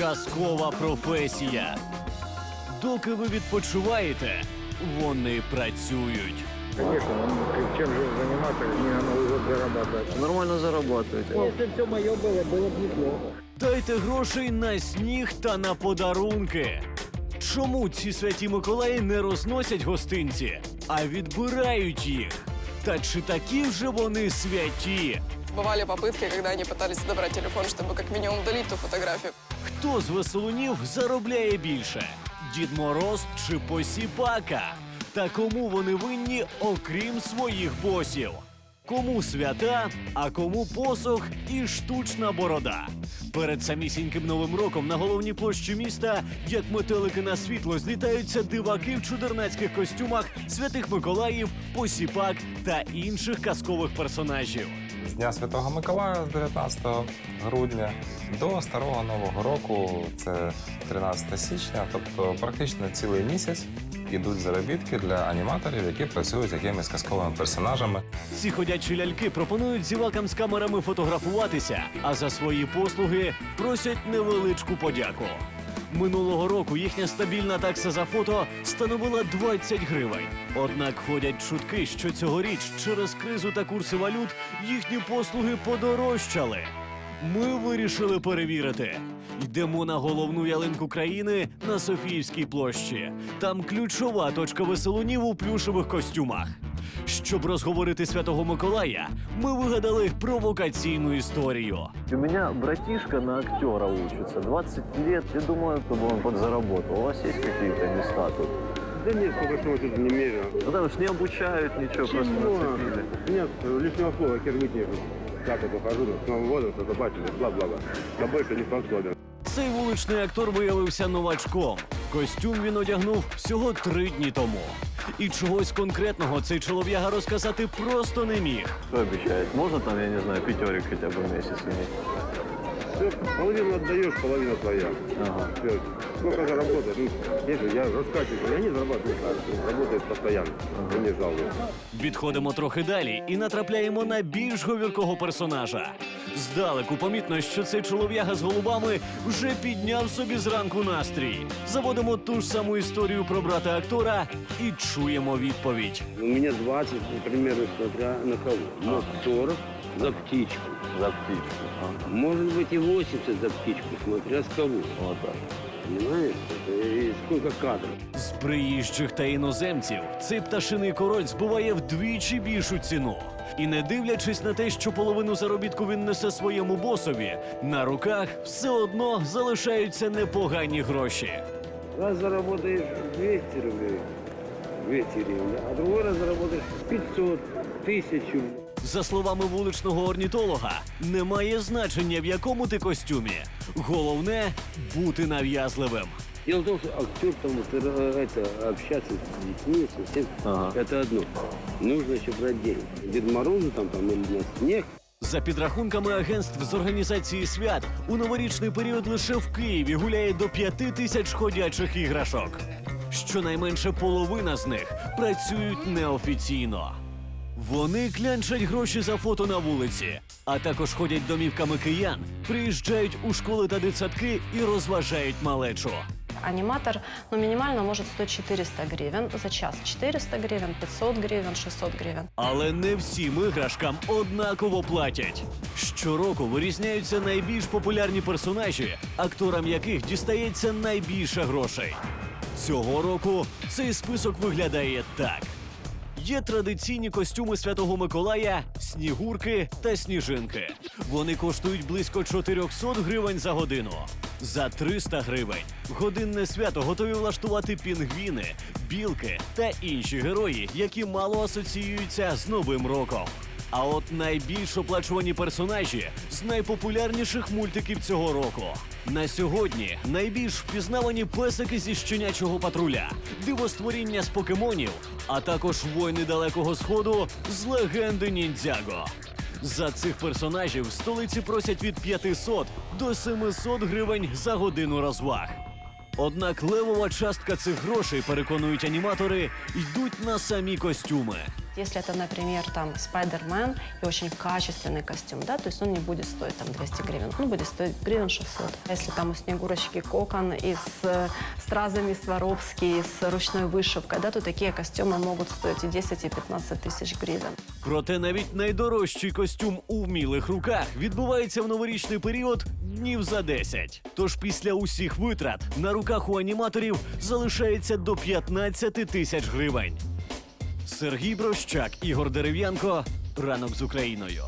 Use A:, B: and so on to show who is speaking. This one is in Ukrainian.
A: казкова професія. Доки ви відпочиваєте, вони працюють.
B: Конечно, ну, чем же заниматься, не на Новый год зарабатывать.
C: Нормально зарабатываете.
B: Если все мое было, было бы неплохо.
A: Дайте грошей на сніг та на подарунки. Чому ці святі Миколаї не розносять гостинці, а відбирають їх? Та чи такі вже вони святі?
D: Бывали попытки, когда они пытались забрать телефон, чтобы как минимум удалить ту фотографию.
A: Хто з веселунів заробляє більше? Дід Мороз чи Посіпака? Та кому вони винні, окрім своїх босів? Кому свята, а кому посох і штучна борода. Перед самісіньким новим роком на головній площі міста, як метелики на світло, злітаються диваки в чудернацьких костюмах святих Миколаїв, посіпак та інших казкових персонажів.
E: З Дня Святого Миколая з 19 грудня до Старого Нового року, це 13 січня, тобто практично цілий місяць ідуть заробітки для аніматорів, які працюють з якимись казковими персонажами.
A: Ці ходячі ляльки пропонують зівакам з камерами фотографуватися, а за свої послуги просять невеличку подяку. Минулого року їхня стабільна такса за фото становила 20 гривень. Однак ходять чутки, що цьогоріч через кризу та курси валют їхні послуги подорожчали. Ми вирішили перевірити. Йдемо на головну ялинку країни на Софіївській площі. Там ключова точка веселунів у плюшевих костюмах. Щоб розговорити святого Миколая, ми вигадали провокаційну історію.
C: У меня братишка на актера учится. 20 лет. Я думаю, чтобы он подзаработал. У вас есть какие-то места тут?
F: Да нет, сколько всего тут не меряю.
C: Потому что не обучают ничего, просто нацепили.
F: Нет, лишнего слова кормить нет. Так вот ухожу, с Новым годом, что побачили, бла-бла-бла. Я больше не способен.
A: Цей вуличний актор виявився новачком. Костюм він одягнув всього три дні тому. І чогось конкретного цей чолов'яга розказати просто не міг.
C: Що обіцяють? Можна там, я не знаю, пятерик хоча б в месяц иметь?
F: Все, половину отдаешь, половина твоя.
C: Ага.
F: Все. Сколько заработаешь? Ну, если я раскачиваю, я не зарабатываю, а работает постоянно. Я не жалуюсь.
A: Відходимо трохи далі і натрапляємо на більш говіркого персонажа. Здалеку помітно, що цей чолов'яга з голубами вже підняв собі зранку настрій. Заводимо ту ж саму історію про брата актора і чуємо відповідь.
F: У меня 20, например, смотря на кого. Может 40 за птичку.
C: За птичку. Ага.
F: Может быть и 80 за птичку, смотря с кого.
C: Вот так.
F: Понимаешь? Это и сколько кадров.
A: З приїжджих та іноземців цей пташиний король збиває вдвічі більшу ціну. І не дивлячись на те, що половину заробітку він несе своєму босові, на руках все одно залишаються непогані гроші.
F: Раз заработаешь 200 рублей, 200 гривен, а другой раз заработаешь 500, 1000.
A: За словами вуличного орнітолога, немає значення в якому ти костюмі. Головне бути нав'язливим.
F: Дело в том, что актер там вот, э, это, общаться с детьми, со всем,
C: Ага.
F: это одно. Нужно еще брать деньги. Дед Морозу там, там или на снег,
A: За підрахунками агентств з організації свят, у новорічний період лише в Києві гуляє до п'яти тисяч ходячих іграшок. Щонайменше половина з них працюють неофіційно. Вони клянчать гроші за фото на вулиці, а також ходять домівками киян, приїжджають у школи та дитсадки і розважають малечу.
G: Аниматор ну, минимально может стоить 400 гривен за час. 400 гривен, 500 гривен, 600 гривен.
A: Але не всім іграшкам однаково платять. Щороку вирізняються найбільш популярні персонажі, акторам яких дістається найбільше грошей. Цього року цей список виглядає так: є традиційні костюми Святого Миколая, снігурки та сніжинки. Вони коштують близько 400 гривень за годину. За 300 гривень годинне свято готові влаштувати пінгвіни, білки та інші герої, які мало асоціюються з Новим роком. А от найбільш оплачувані персонажі з найпопулярніших мультиків цього року. На сьогодні найбільш впізнавані песики зі щенячого патруля, дивостворіння з покемонів, а також воїни далекого сходу з легенди ніндзяго. За цих персонажів в столиці просять від 500 до 700 гривень за годину розваг. Однак левова частка цих грошей, переконують аніматори, йдуть на самі костюми.
G: Если это, например, там Спайдермен и очень качественный костюм, да, то есть он не будет стоить там 200 гривен, он будет стоить гривен 600. А Если там у Снегурочки кокон и с э, стразами Сваровски, и с ручной вышивкой, да, то такие костюмы могут стоить и 10, и 15 тысяч гривен.
A: Проте навіть найдорожчий костюм у вмілих руках відбувається в новорічний період днів за 10. Тож після усіх витрат на руках у аніматорів залишається до 15 тисяч гривень. Сергій Брощак, Ігор Дерев'янко. Ранок з Україною.